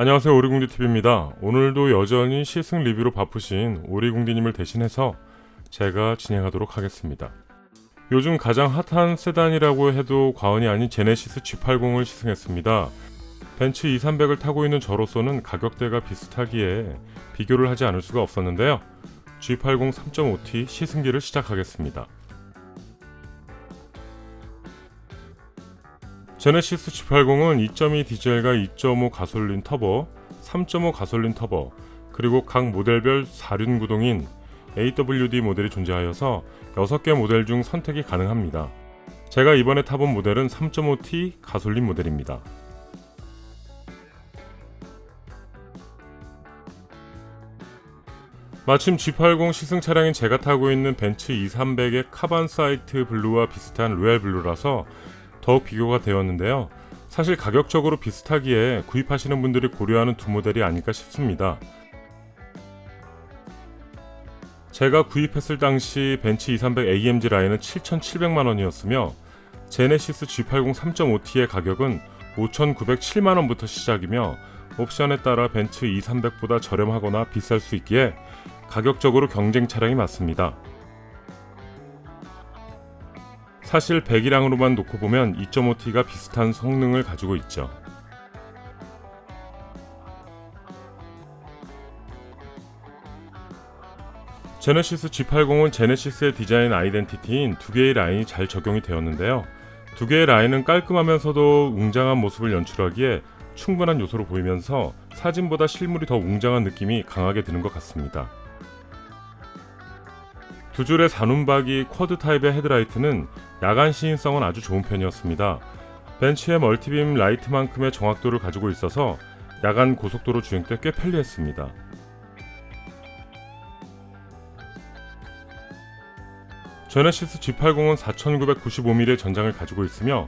안녕하세요 오리궁디TV입니다. 오늘도 여전히 시승 리뷰로 바쁘신 오리궁디님을 대신해서 제가 진행하도록 하겠습니다. 요즘 가장 핫한 세단이라고 해도 과언이 아닌 제네시스 G80을 시승했습니다. 벤츠 2300을 타고 있는 저로서는 가격대가 비슷하기에 비교를 하지 않을 수가 없었는데요. G80 3.5T 시승기를 시작하겠습니다. 제네시스 G80은 2.2 디젤과 2.5 가솔린 터보, 3.5 가솔린 터보, 그리고 각 모델별 4륜 구동인 AWD 모델이 존재하여서 6개 모델 중 선택이 가능합니다. 제가 이번에 타본 모델은 3.5T 가솔린 모델입니다. 마침 G80 시승 차량인 제가 타고 있는 벤츠 2300의 카반 사이트 블루와 비슷한 로얄 블루라서 더욱 비교가 되었는데요. 사실 가격적으로 비슷하기에 구입하시는 분들이 고려하는 두 모델이 아닐까 싶습니다. 제가 구입했을 당시 벤츠 2300 AMG 라인은 7,700만 원이었으며 제네시스 G80 3.5T의 가격은 5,907만 원부터 시작이며 옵션에 따라 벤츠 2300보다 저렴하거나 비쌀 수 있기에 가격적으로 경쟁 차량이 맞습니다. 사실 배기량으로만 놓고 보면 2.5T가 비슷한 성능을 가지고 있죠. 제네시스 G80은 제네시스의 디자인 아이덴티티인 두 개의 라인이 잘 적용이 되었는데요. 두 개의 라인은 깔끔하면서도 웅장한 모습을 연출하기에 충분한 요소로 보이면서 사진보다 실물이 더 웅장한 느낌이 강하게 드는 것 같습니다. 두 줄의 산운박이 쿼드 타입의 헤드라이트는 야간 시인성은 아주 좋은 편이었습니다. 벤츠의 멀티빔 라이트만큼의 정확도를 가지고 있어서 야간 고속도로 주행 때 꽤 편리했습니다. 제네시스 G80은 4995mm의 전장을 가지고 있으며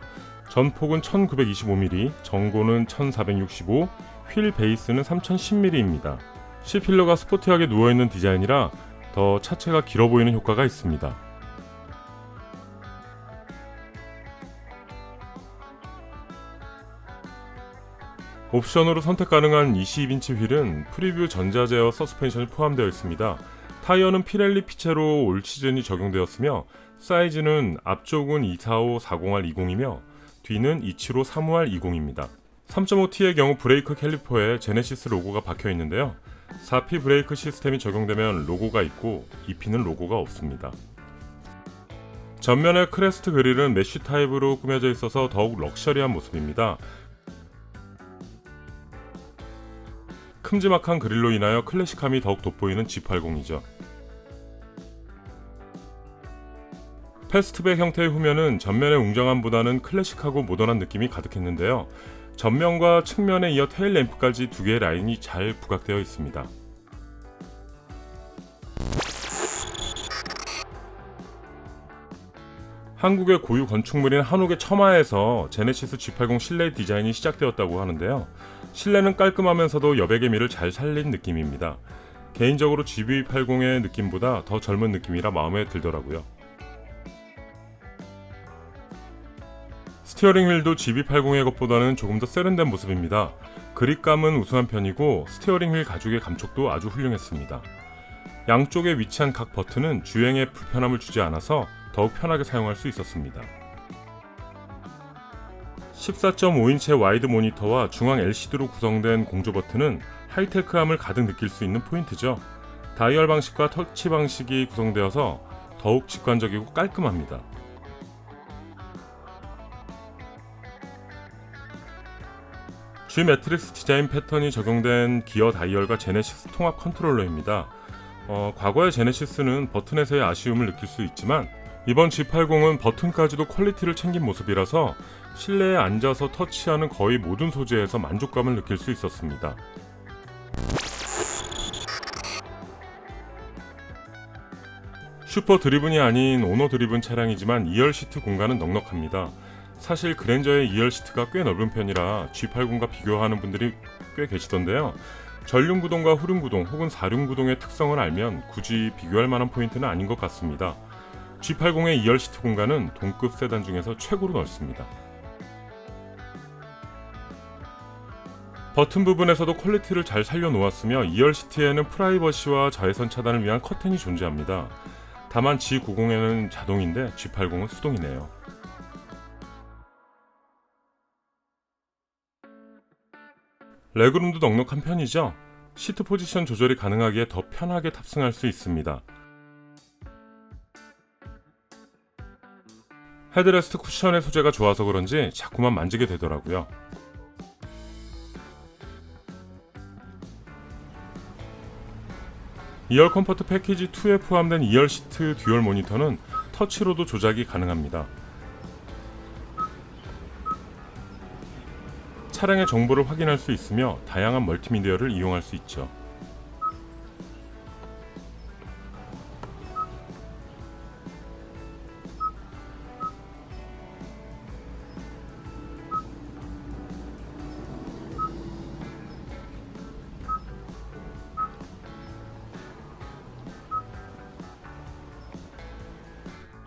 전폭은 1925mm, 전고는 1465, 휠 베이스는 3010mm입니다. C필러가 스포티하게 누워있는 디자인이라 더 차체가 길어 보이는 효과가 있습니다. 옵션으로 선택 가능한 22인치 휠은 프리뷰 전자 제어 서스펜션이 포함되어 있습니다. 타이어는 피렐리 피체로 올 시즌이 적용되었으며 사이즈는 앞쪽은 245-40R20이며 뒤는 275-35R20입니다. 3.5T의 경우 브레이크 캘리퍼에 제네시스 로고가 박혀 있는데요. 4P 브레이크 시스템이 적용되면 로고가 있고 2P는 로고가 없습니다. 전면의 크레스트 그릴은 메쉬 타입으로 꾸며져 있어서 더욱 럭셔리한 모습입니다. 큼지막한 그릴로 인하여 클래식함이 더욱 돋보이는 G80이죠. 패스트백 형태의 후면은 전면의 웅장함보다는 클래식하고 모던한 느낌이 가득했는데요. 전면과 측면에 이어 테일 램프까지 두 개의 라인이 잘 부각되어 있습니다. 한국의 고유 건축물인 한옥의 첨화에서 제네시스 G80 실내 디자인이 시작되었다고 하는데요. 실내는 깔끔하면서도 여백의 미를 잘 살린 느낌입니다. 개인적으로 GV80의 느낌보다 더 젊은 느낌이라 마음에 들더라고요. 스티어링 휠도 GB80의 것보다는 조금 더 세련된 모습입니다. 그립감은 우수한 편이고 스티어링 휠 가죽의 감촉도 아주 훌륭했습니다. 양쪽에 위치한 각 버튼은 주행에 불편함을 주지 않아서 더욱 편하게 사용할 수 있었습니다. 14.5인치의 와이드 모니터와 중앙 LCD로 구성된 공조 버튼은 하이테크함을 가득 느낄 수 있는 포인트죠. 다이얼 방식과 터치 방식이 구성되어서 더욱 직관적이고 깔끔합니다. G 매트릭스 디자인 패턴이 적용된 기어 다이얼과 제네시스 통합 컨트롤러입니다. 어, 과거의 제네시스는 버튼에서의 아쉬움을 느낄 수 있지만 이번 G80은 버튼까지도 퀄리티를 챙긴 모습이라서 실내에 앉아서 터치하는 거의 모든 소재에서 만족감을 느낄 수 있었습니다. 슈퍼 드리븐이 아닌 오너 드리븐 차량이지만 2열 시트 공간은 넉넉합니다. 사실 그랜저의 2열 시트가 꽤 넓은 편이라 G80과 비교하는 분들이 꽤 계시던데요. 전륜 구동과 후륜 구동 혹은 사륜 구동의 특성을 알면 굳이 비교할 만한 포인트는 아닌 것 같습니다. G80의 2열 시트 공간은 동급 세단 중에서 최고로 넓습니다. 버튼 부분에서도 퀄리티를 잘 살려놓았으며 2열 시트에는 프라이버시와 자외선 차단을 위한 커튼이 존재합니다. 다만 G90에는 자동인데 G80은 수동이네요. 레그룸도 넉넉한 편이죠. 시트 포지션 조절이 가능하기에 더 편하게 탑승할 수 있습니다. 헤드레스트 쿠션의 소재가 좋아서 그런지 자꾸만 만지게 되더라고요. 이열 컴포트 패키지 2에 포함된 2열 시트 듀얼 모니터는 터치로도 조작이 가능합니다. 차량의 정보를 확인할 수 있으며 다양한 멀티미디어를 이용할 수 있죠.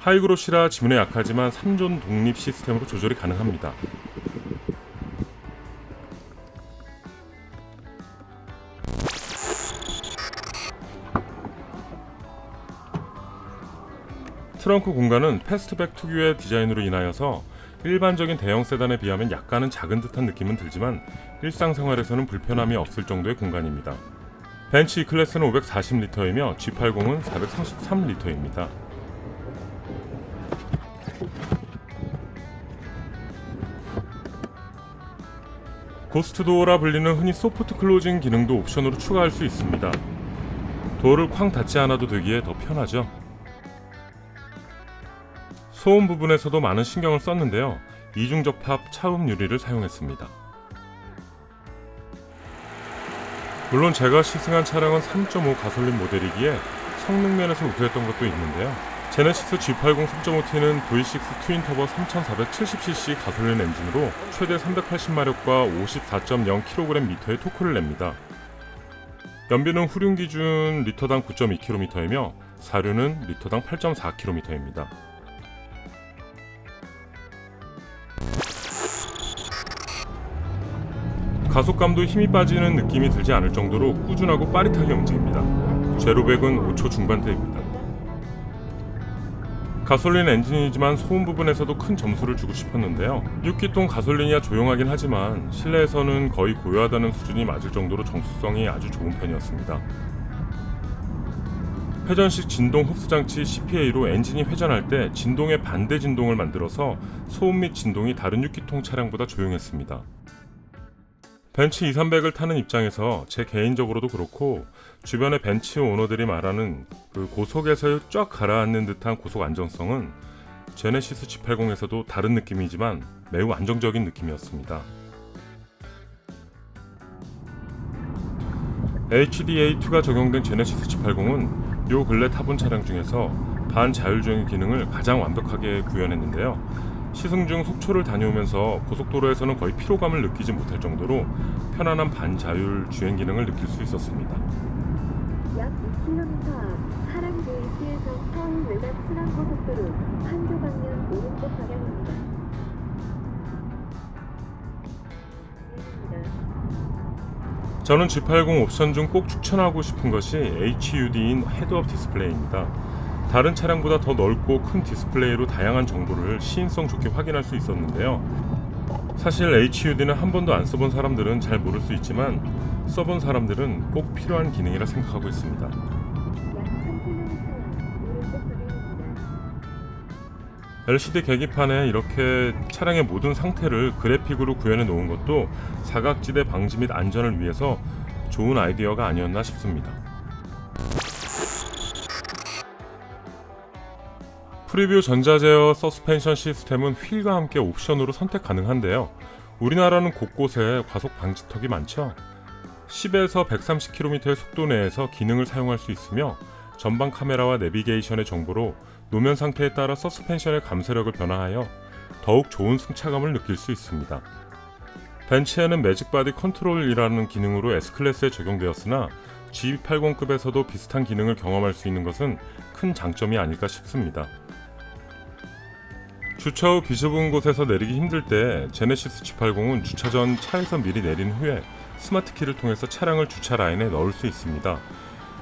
하이그로시라 지문에 약하지만 3존 독립 시스템으로 조절이 가능합니다. 트렁크 공간은 패스트백 특유의 디자인으로 인하여서 일반적인 대형 세단에 비하면 약간은 작은 듯한 느낌은 들지만 일상생활에서는 불편함이 없을 정도의 공간입니다. 벤츠 E 클래스는 540리터이며 G80은 433리터입니다. 고스트 도어라 불리는 흔히 소프트 클로징 기능도 옵션으로 추가할 수 있습니다. 도어를 쾅 닫지 않아도 되기에 더 편하죠. 소음 부분에서도 많은 신경을 썼는데요. 이중 접합 차음 유리를 사용했습니다. 물론 제가 시승한 차량은 3.5 가솔린 모델이기에 성능 면에서 우수했던 것도 있는데요. 제네시스 G80 3.5T는 V6 트윈터보 3470cc 가솔린 엔진으로 최대 380마력과 54.0kgm의 토크를 냅니다. 연비는 후륜 기준 리터당 9.2km이며 사륜은 리터당 8.4km입니다. 가속감도 힘이 빠지는 느낌이 들지 않을 정도로 꾸준하고 빠릿하게 움직입니다. 제로백은 5초 중반대입니다. 가솔린 엔진이지만 소음 부분에서도 큰 점수를 주고 싶었는데요. 6기통 가솔린이야 조용하긴 하지만 실내에서는 거의 고요하다는 수준이 맞을 정도로 정수성이 아주 좋은 편이었습니다. 회전식 진동 흡수 장치 CPA로 엔진이 회전할 때 진동의 반대 진동을 만들어서 소음 및 진동이 다른 6기통 차량보다 조용했습니다. 벤츠 2300을 타는 입장에서 제 개인적으로도 그렇고 주변의 벤츠 오너들이 말하는 그 고속에서 쫙 가라앉는 듯한 고속 안정성은 제네시스 G80에서도 다른 느낌이지만 매우 안정적인 느낌이었습니다. HDA2가 적용된 제네시스 G80은 요 근래 타본 차량 중에서 반자율주행 기능을 가장 완벽하게 구현했는데요. 시승 중 속초를 다녀오면서 고속도로에서는 거의 피로감을 느끼지 못할 정도로 편안한 반자율 주행 기능을 느낄 수 있었습니다. 약 2km 앞 JC에서 서울 외곽 순환고속도로 판교 방면 오른쪽 방향입니다. 입니다. 저는 G80 옵션 중 꼭 추천하고 싶은 것이 HUD인 헤드업 디스플레이입니다. 다른 차량보다 더 넓고 큰 디스플레이로 다양한 정보를 시인성 좋게 확인할 수 있었는데요. 사실 HUD는 한 번도 안 써본 사람들은 잘 모를 수 있지만 써본 사람들은 꼭 필요한 기능이라 생각하고 있습니다. 약 3km 앞 오른쪽 방향입니다. LCD 계기판에 이렇게 차량의 모든 상태를 그래픽으로 구현해 놓은 것도 사각지대 방지 및 안전을 위해서 좋은 아이디어가 아니었나 싶습니다. 프리뷰 전자제어 서스펜션 시스템은 휠과 함께 옵션으로 선택 가능한데요. 우리나라는 곳곳에 과속 방지턱이 많죠. 10에서 130km의 속도 내에서 기능을 사용할 수 있으며 전방 카메라와 내비게이션의 정보로 노면 상태에 따라 서스펜션의 감쇄력을 변화하여 더욱 좋은 승차감을 느낄 수 있습니다. 벤츠에는 매직바디 컨트롤이라는 기능으로 S클래스에 적용되었으나 G80급에서도 비슷한 기능을 경험할 수 있는 것은 큰 장점이 아닐까 싶습니다. 주차 후 비좁은 곳에서 내리기 힘들 때 제네시스 G80은 주차 전 차에서 미리 내린 후에 스마트키를 통해서 차량을 주차 라인에 넣을 수 있습니다.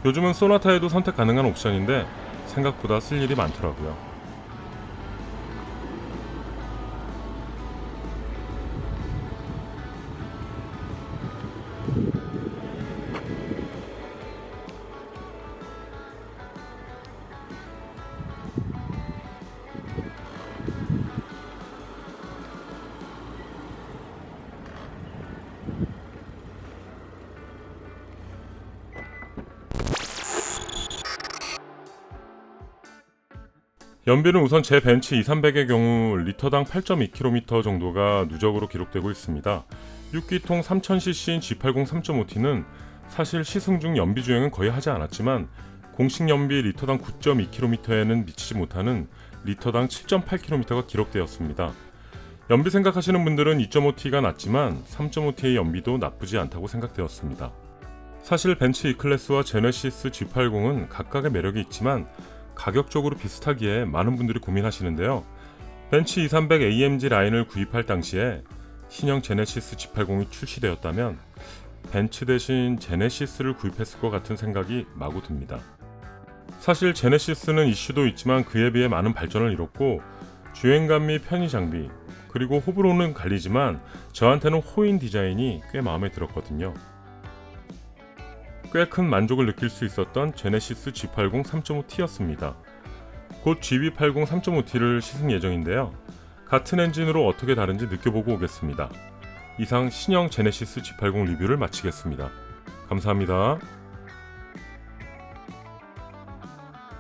요즘은 소나타에도 선택 가능한 옵션인데 생각보다 쓸 일이 많더라고요. 연비는 우선 제 벤츠 2300의 경우 리터당 8.2km 정도가 누적으로 기록되고 있습니다. 6기통 3000cc인 G80 3.5T는 사실 시승 중 연비 주행은 거의 하지 않았지만 공식 연비 리터당 9.2km에는 미치지 못하는 리터당 7.8km가 기록되었습니다. 연비 생각하시는 분들은 2.5T가 낫지만 3.5T의 연비도 나쁘지 않다고 생각되었습니다. 사실 벤츠 E클래스와 제네시스 G80은 각각의 매력이 있지만 가격적으로 비슷하기에 많은 분들이 고민하시는데요. 벤츠 2300 AMG 라인을 구입할 당시에 신형 제네시스 G80이 출시되었다면 벤츠 대신 제네시스를 구입했을 것 같은 생각이 마구 듭니다. 사실 제네시스는 이슈도 있지만 그에 비해 많은 발전을 이뤘고 주행감 및 편의 장비 그리고 호불호는 갈리지만 저한테는 호인 디자인이 꽤 마음에 들었거든요. 꽤 큰 만족을 느낄 수 있었던 제네시스 G80 3.5T였습니다. 곧 GB80 3.5T를 시승 예정인데요. 같은 엔진으로 어떻게 다른지 느껴보고 오겠습니다. 이상 신형 제네시스 G80 리뷰를 마치겠습니다. 감사합니다.